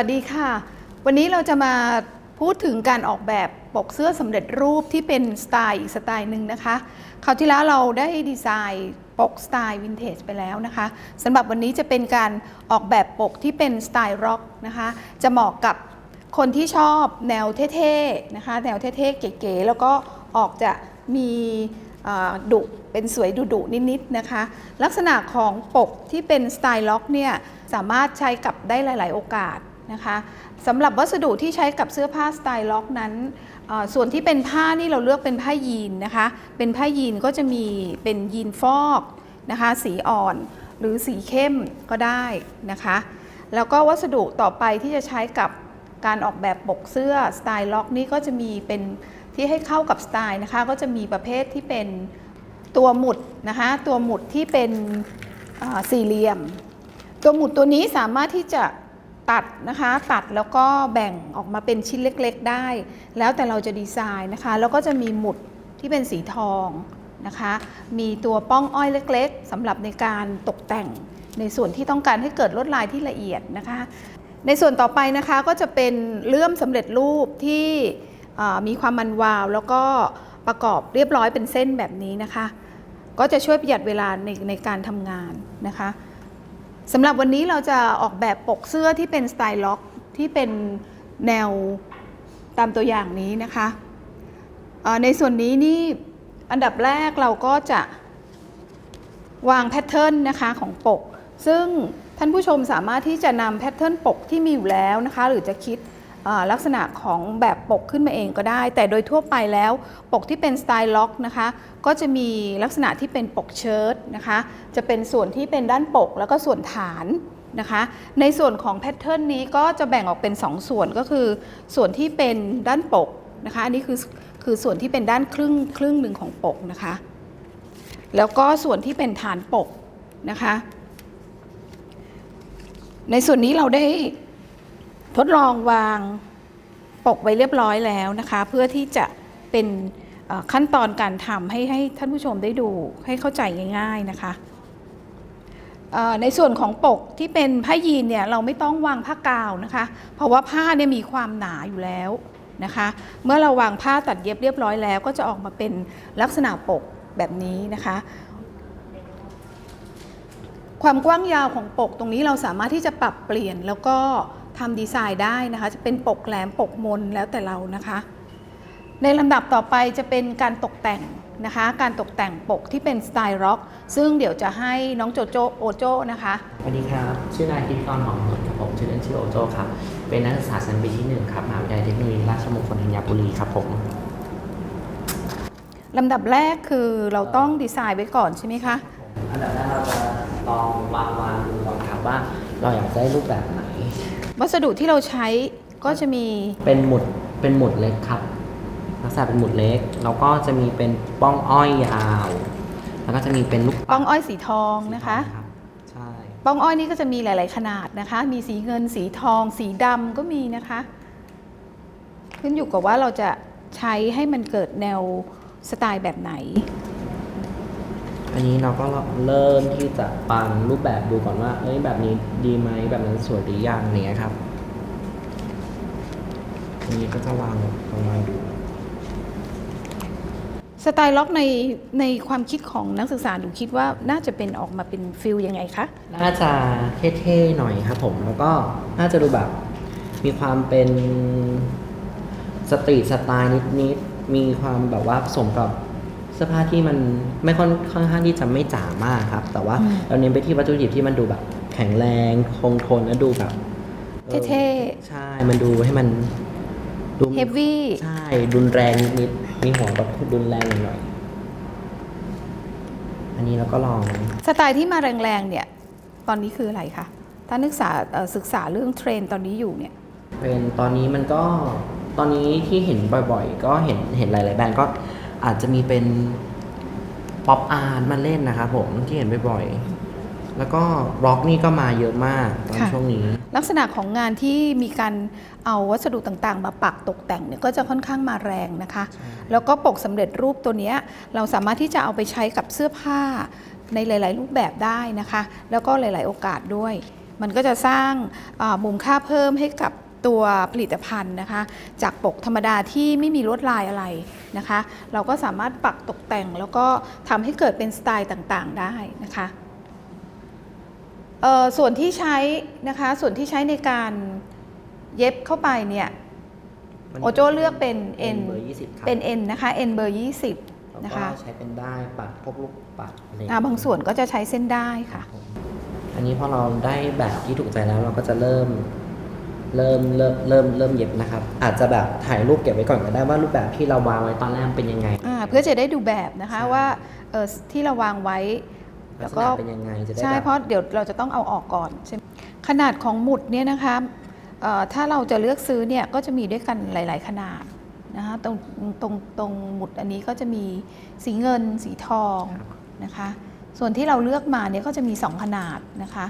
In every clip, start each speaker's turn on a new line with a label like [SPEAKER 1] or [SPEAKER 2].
[SPEAKER 1] สวัสดีค่ะ วันนี้เราจะมาพูดถึงการออกแบบปกเสื้อสำเร็จรูปที่เป็นสไตล์อีกสไตล์หนึ่งนะคะคราวที่แล้วเราได้ดีไซน์ปกสไตล์วินเทจไปแล้วนะคะสำหรับวันนี้จะเป็นการออกแบบปกที่เป็นสไตล์ร็อกนะคะจะเหมาะกับคนที่ชอบแนวเท่ๆนะคะแนวเท่ๆเก๋ๆแล้วก็ออกจะมีดุเป็นสวยดุๆนิดๆนะคะ ลักษณะของปกที่เป็นสไตล์ล็อกเนี่ยสามารถใช้กับได้หลาย ๆ โอกาส นะคะสำหรับวัสดุที่ใช้กับเสื้อผ้าสไตล์ล็อกนั้น ส่วนที่เป็นผ้านี่เราเลือกเป็นผ้ายีนนะคะ เป็นผ้ายีนก็จะมีเป็นยีนฟอกนะคะ สีอ่อนหรือสีเข้มก็ได้นะคะ แล้วก็วัสดุต่อไปที่จะใช้กับการออกแบบปกเสื้อสไตล์ล็อกนี่ก็จะมีเป็นที่ให้เข้ากับสไตล์นะคะ ก็จะมีประเภทที่เป็นตัวหมุดนะคะ ตัวหมุดที่เป็นสี่เหลี่ยม ตัวหมุดตัวนี้สามารถที่จะ ตัดนะคะตัดแล้วก็แบ่งออกมาเป็นชิ้นเล็กๆได้ แล้วแต่เราจะดีไซน์นะคะ แล้วก็จะมีหมุดที่เป็นสีทองนะคะ มีตัวป้องอ้อยเล็ก ๆสำหรับในการตกแต่งในส่วนที่ต้องการให้เกิดลวดลายที่ละเอียดนะคะ ในส่วนต่อไปนะคะก็จะเป็นเลื่อมสำเร็จรูปที่มีความมันวาว แล้วก็ประกอบเรียบร้อยเป็นเส้นแบบนี้นะคะ ก็จะช่วยประหยัดเวลาในในการทำงานนะคะ สำหรับวันนี้เราจะออกแบบปกเสื้อที่เป็นสไตล์ล็อกที่เป็นแนวตามตัวอย่างนี้นะคะในส่วนนี้นี่อันดับแรกเราก็จะวางแพทเทิร์นนะคะของปก ซึ่งท่านผู้ชมสามารถที่จะนำแพทเทิร์นปกที่มีอยู่แล้วนะคะ หรือจะคิด ลักษณะของแบบปกขึ้นมาเองก็ได้ แต่โดยทั่วไปแล้วปกที่เป็นสไตล์ล็อกนะคะก็จะมีลักษณะที่เป็นปกเชิ้ตนะคะจะเป็นส่วนที่เป็นด้านปกแล้วก็ส่วนฐานนะคะในส่วนของแพทเทิร์นนี้ก็จะแบ่งออกเป็น 2ส่วนก็คือ ส่วนที่เป็นด้านปกนะคะอันนี้คือคือส่วนที่เป็นด้านครึ่งครึ่งหนึ่งของปกนะคะแล้วก็ส่วนที่เป็นฐานปกนะคะในส่วนนี้เราได้ ทดลองวางปกไว้เรียบร้อยแล้วนะคะ เพื่อที่จะเป็นขั้นตอนการทำให้ให้ท่านผู้ชมได้ดูให้เข้าใจง่าย ๆนะคะในส่วนของปกที่เป็นผ้ายีนเนี่ยเราไม่ต้องวางผ้ากาวนะคะ เพราะว่าผ้าเนี่ยมีความหนาอยู่แล้วนะคะ เมื่อเราวางผ้าตัดเย็บเรียบร้อยแล้ว ก็จะออกมาเป็นลักษณะปกแบบนี้นะคะ ความกว้างยาวของปกตรงนี้เราสามารถที่จะปรับเปลี่ยนแล้วก็ ทำดีไซน์ได้นะคะ จะเป็นปกแหลมปกมนแล้วแต่เรานะคะ ในลำดับต่อไปจะเป็นการตกแต่งนะคะ การตกแต่งปกที่เป็นสไตล์ร็อก ซึ่งเดี๋ยวจะให้น้องโจโจโอโจนะคะ
[SPEAKER 2] สวัสดีครับชื่อนายพิธีกรหอมหวนครับผมชื่อเล่นชื่อโอโจครับเป็นนักศึกษาชั้นปีที่หนึ่งครับมหาวิทยาลัยเทคโนโลยีราชมงคลธัญบุรีครับผม
[SPEAKER 1] ลำดับแรกคือเราต้องดีไซน์ไว้ก่อนใช่ไหมคะ
[SPEAKER 2] อันดับแรกเราจะลองวางวางดูก่อนครับว่าเราอยากได้รูปแบบไหน
[SPEAKER 1] วัสดุที่เราใช้ก็จะมี
[SPEAKER 2] เป็นหมุดเป็นหมุดเล็กครับลักษณะเป็นหมุดเล็ก แล้วก็จะมีเป็นป้องอ้อยยาว แล้วก็จะมีเป็นลูก
[SPEAKER 1] ป้องอ้อยสีทองนะคะ
[SPEAKER 2] รับใช่
[SPEAKER 1] ป้องอ้อยนี่ก็จะมีหลาย ๆ ขนาดนะคะ มีสีเงินสีทอง สีดำก็มีนะคะ ขึ้นอยู่กับว่าเราจะใช้ให้มันเกิดแนวสไตล์แบบไหน
[SPEAKER 2] อันนี้เราก็เริ่มที่จะปังรูปแบบดูก่อนว่า เอ้ยแบบนี้ดีไหมแบบนั้นสวยหรือยังเนี้ยครับอันนี้ก็จะวางลองวางดู
[SPEAKER 1] สไตล์ล็อกในในความคิดของนักศึกษาหนูคิดว่าน่าจะเป็นออกมาเป็นฟิลยังไงคะ
[SPEAKER 2] น่าจะเท่ๆหน่อยครับผมแล้วก็น่าจะดูแบบมีความเป็นสตรีทสไตล์นิดๆมีความแบบว่าผสมกับเสื้อผ้าที่มันไม่ค่อนค่อนข้างที่จะไม่จ๋ามากครับ แต่ว่า
[SPEAKER 1] อืม
[SPEAKER 2] เราเน้นไปที่วัตถุดิบที่มันดูแบบแข็งแรงคงทนและดูแบบออ
[SPEAKER 1] เท่
[SPEAKER 2] ใช่ มันดูให้มันดู
[SPEAKER 1] เฮฟวี่
[SPEAKER 2] ใช่รุนแรงนิดๆมีหัวแบบรุนแรงหน่อยๆอันนี้เราก็ลอง
[SPEAKER 1] สไตล์ที่มาแรงๆเนี่ย ตอนนี้คืออะไรคะถ้านักศึกษาเอ่อศึกษาเรื่องเทรนด์ตอนนี้อยู่เนี่ย
[SPEAKER 2] เป็นตอนนี้มันก็ตอนนี้ที่เห็นบ่อย ๆ ก็เห็นเห็นหลายๆแบรนด์ก็ อาจจะมีเป็นป๊อปอาร์ตมาเล่นนะครับผมที่เห็นบ่อยๆ แล้วก็ร็อกนี่ก็มาเยอะมากตอน
[SPEAKER 1] ค่ะ
[SPEAKER 2] ช่วงนี้
[SPEAKER 1] ลักษณะของงานที่มีการเอาวัสดุต่างๆ มาปักตกแต่งเนี่ยก็จะค่อนข้างมาแรงนะคะ แล้วก็ปกสำเร็จรูปตัวเนี้ยเราสามารถที่จะเอาไปใช้กับเสื้อผ้าในหลาย ๆ รูปแบบได้นะคะ แล้วก็หลาย ๆ โอกาสด้วย มันก็จะสร้างอ่ามุมค่าเพิ่มให้กับ ตัวผลิตภัณฑ์นะคะ จากปกธรรมดาที่ไม่มีลวดลายอะไรนะคะ เราก็สามารถปักตกแต่งแล้วก็ทำให้เกิดเป็นสไตล์ต่างๆได้นะคะเอ่อส่วนที่ใช้นะคะส่วนที่ใช้ในการเย็บเข้าไปเนี่ยโอโจ้เลือกเป็น N
[SPEAKER 2] เบอร์20ครับ
[SPEAKER 1] เป็น N นะคะ N เบอร์20
[SPEAKER 2] แล้ว
[SPEAKER 1] นะ
[SPEAKER 2] ก็
[SPEAKER 1] คะ
[SPEAKER 2] ใช้เป็นได้ปักพวกลูกปัดอะไร
[SPEAKER 1] อ่าบางส่วนก็จะใช้เส้นได้ค่ะ
[SPEAKER 2] ผมอันนี้พอเราได้แบบที่ถูกใจแล้วเราก็จะเริ่ม เริ่มเริ่มเริ่มเริ่มเย็บนะครับ อาจจะแบบถ่ายรูปเก็บไว้ก่อนก็ได้ว่ารูปแบบที่เราวางไว้ตอนแรกเป็นยังไง
[SPEAKER 1] อ่าเพื่อจะได้ดูแบบนะคะ
[SPEAKER 2] ใช่
[SPEAKER 1] ว่าเออที่เราวางไว้
[SPEAKER 2] ลั
[SPEAKER 1] แล้
[SPEAKER 2] ก
[SPEAKER 1] ว
[SPEAKER 2] ษ
[SPEAKER 1] ก็
[SPEAKER 2] ณะเป็นยังไงจะได้
[SPEAKER 1] ใช่
[SPEAKER 2] แบบ
[SPEAKER 1] เพราะเดี๋ยวเราจะต้องเอาออกก่อนใช่ไหมขนาดของหมุดเนี่ยนะคะเอ่อถ้าเราจะเลือกซื้อเนี่ยก็จะมีด้วยกันหลาย ๆ ขนาดนะคะตรงตรงตรงหมุดอันนี้ก็จะมีสีเงินสีทองนะคะ ส่วนที่เราเลือกมาเนี่ยก็จะมี 2 ขนาดนะคะ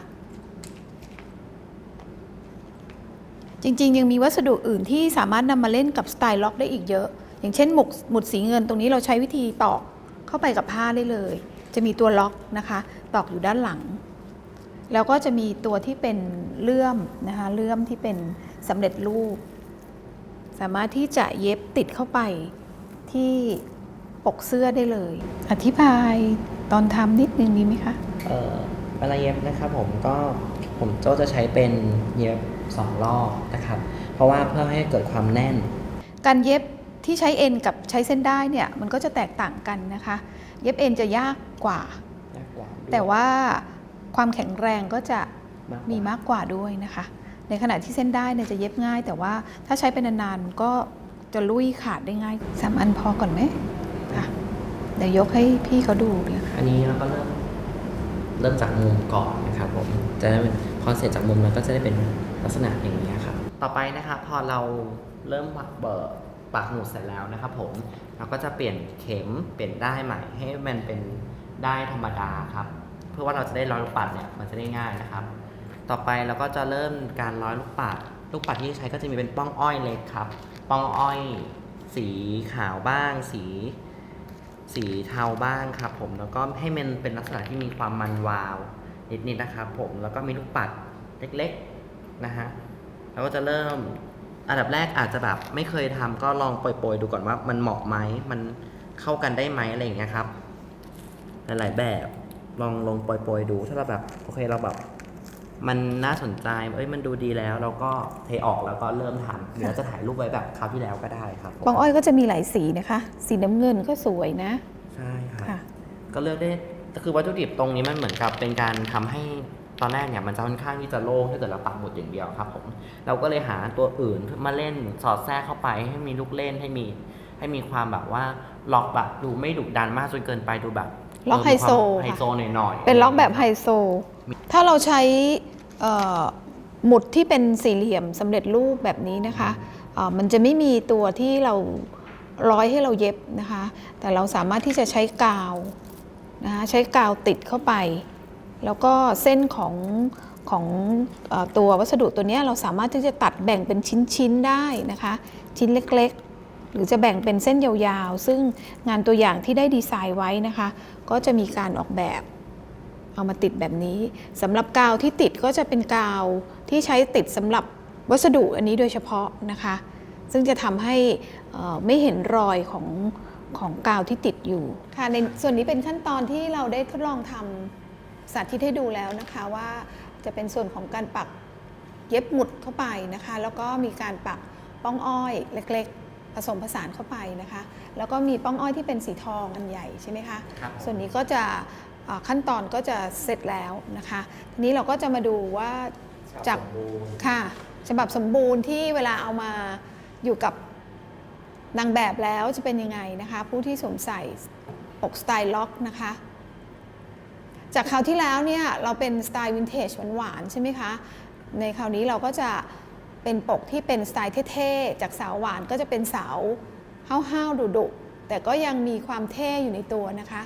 [SPEAKER 1] จริง ๆ ยังมีวัสดุอื่นที่สามารถนำมาเล่นกับสไตล์ล็อกได้อีกเยอะ อย่างเช่นหมุดหมุดสีเงินตรงนี้เราใช้วิธีตอกเข้าไปกับผ้าได้เลย จะมีตัวล็อกนะคะ ตอกอยู่ด้านหลัง แล้วก็จะมีตัวที่เป็นเลื่อมนะคะเลื่อมที่เป็นสำเร็จรูป สามารถที่จะเย็บติดเข้าไปที่ปกเสื้อได้เลย อธิบายตอนทำนิดนึงดีไหมคะ
[SPEAKER 2] เอ่อเวลาเย็บนะครับผมก็ผมโจจะใช้เป็นเย็บ สองรอบนะครับ เพราะว่าเพื่อให้เกิดความแน่น
[SPEAKER 1] การเย็บที่ใช้เอ็นกับใช้เส้นได้เนี่ยมันก็จะแตกต่างกันนะคะ เย็บเอ็นจะยากกว่า
[SPEAKER 2] ยากกว่าด้วย
[SPEAKER 1] แต่ว่าความแข็งแรงก็จะ
[SPEAKER 2] มากกว่า
[SPEAKER 1] มีมากกว่าด้วยนะคะ ในขณะที่เส้นได้เนี่ยจะเย็บง่าย แต่ว่าถ้าใช้เป็นนานๆมันก็จะลุยขาดได้ง่ายสามอันพอก่อนไหมค่ะเดี๋ยวยกให้พี่เขาดูเลยค่ะ
[SPEAKER 2] อันนี้เราก็เริ่ม เริ่มจากมุมก่อนนะครับผมจะได้เป็นพอเสร็จจากมุมแล้วก็จะได้เป็นลักษณะอย่างนี้ครับต่อไปนะครับพอเราเริ่มปักเบิร์ปักหมุดเสร็จแล้วนะครับผมเราก็จะเปลี่ยนเข็มเปลี่ยนได้ใหม่ให้มันเป็นได้ธรรมดาครับ เพื่อว่าเราจะได้ร้อยลูกปัดเนี่ยมันจะได้ง่ายนะครับ ต่อไปเราก็จะเริ่มการร้อยลูกปัด ลูกปัดที่ใช้ก็จะมีเป็นป้องอ้อยเล็กครับ ป้องอ้อย สีขาวบ้าง สี สีเทาบ้างครับผมแล้วก็ให้มันเป็นลักษณะที่มีความมันวาวนิดๆนะครับผมแล้วก็มีลูกปัดเล็กๆนะฮะเราก็จะเริ่มอันดับแรกอาจจะแบบไม่เคยทำก็ลองโปรยๆดูก่อนว่ามันเหมาะไหมมันเข้ากันได้ไหมอะไรอย่างเงี้ยครับ หลายๆแบบลองลงโปรยๆดู ถ้าเราแบบโอเคเราแบบ มันน่าสนใจเอ้ยมันดูดีแล้วเราก็เทออกแล้วก็เริ่มทำหรือเราจะถ่ายรูปไว้แบบคราวที่แล้วก็ได้ครับผม
[SPEAKER 1] ปองอ้อยก็จะมีหลายสีนะคะ สีน้ำเงินก็สวยนะ
[SPEAKER 2] ใช่ครับ
[SPEAKER 1] ค่ะ
[SPEAKER 2] ก็เลือกได้คือวัตถุดิบตรงนี้มันเหมือนกับเป็นการทำให้ตอนแรกเนี่ยมันจะค่อนข้างที่จะโล่งถ้าเกิดเราปักหมุดอย่างเดียวครับผมเราก็เลยหาตัวอื่นมาเล่นสอดแทรกเข้าไป ให้มีลูกเล่นให้มี ให้มีความแบบว่าล็อกแบบดูไม่ดุดันมากจนเกินไปดูแบบ
[SPEAKER 1] ล็อก
[SPEAKER 2] เมี
[SPEAKER 1] ไฮโซ
[SPEAKER 2] ความไฮ
[SPEAKER 1] ค่ะ
[SPEAKER 2] โซหน่อยๆ
[SPEAKER 1] เป็นล็อกแบบไฮโซ ถ้าเราใช้เอ่อ หมุดที่เป็นสี่เหลี่ยมสำเร็จรูปแบบนี้นะคะมันจะไม่มีตัวที่เราร้อยให้เราเย็บนะคะ แต่เราสามารถที่จะใช้กาวนะคะใช้กาวติดเข้าไป แล้วก็เส้นของของอตัววัสดุตัวนี้เราสามารถที่จะตัดแบ่งเป็นชิ้นๆได้นะคะ ชิ้นเล็กๆ หรือจะแบ่งเป็นเส้นยาวๆ ซึ่งงานตัวอย่างที่ได้ดีไซน์ไว้นะคะ ก็จะมีการออกแบบ เอามาติดแบบนี้สำหรับกาวที่ติดก็จะเป็นกาวที่ใช้ติดสำหรับวัสดุอันนี้โดยเฉพาะนะคะ ซึ่งจะทำให้เอ่อไม่เห็นรอยของของกาวที่ติดอยู่ค่ะในส่วนนี้เป็นขั้นตอนที่เราได้ทดลองทำสาธิตให้ดูแล้วนะคะว่าจะเป็นส่วนของการปักเย็บหมุดเข้าไปนะคะ แล้วก็มีการปักป้องอ้อยเล็กๆผสมผสานเข้าไปนะคะ แล้วก็มีป้องอ้อยที่เป็นสีทองอันใหญ่ใช่ไหมคะ
[SPEAKER 2] ครับผม
[SPEAKER 1] ส่วนนี้ก็จะอ่าขั้นตอนก็จะเสร็จแล้วนะคะทีนี้เราก็จะมาดูว่าจาก
[SPEAKER 2] สมบูรณ์
[SPEAKER 1] ค่ะฉบับสมบูรณ์ที่เวลาเอามาอยู่กับนางแบบแล้วจะเป็นยังไงนะคะ ผู้ที่สวมใส่ปกสไตล์ล็อกนะคะ จากคราวที่แล้วเนี่ยเราเป็นสไตล์วินเทจหวานๆใช่ไหมคะ ในคราวนี้เราก็จะเป็นปกที่เป็นสไตล์เท่ๆ จากสาวหวานก็จะเป็นสาวห้าวๆดุๆแต่ก็ยังมีความเท่อยู่ในตัวนะคะ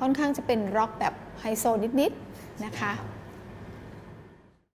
[SPEAKER 1] ค่อนข้างจะเป็นร็อกแบบไฮโซนิดๆนะคะ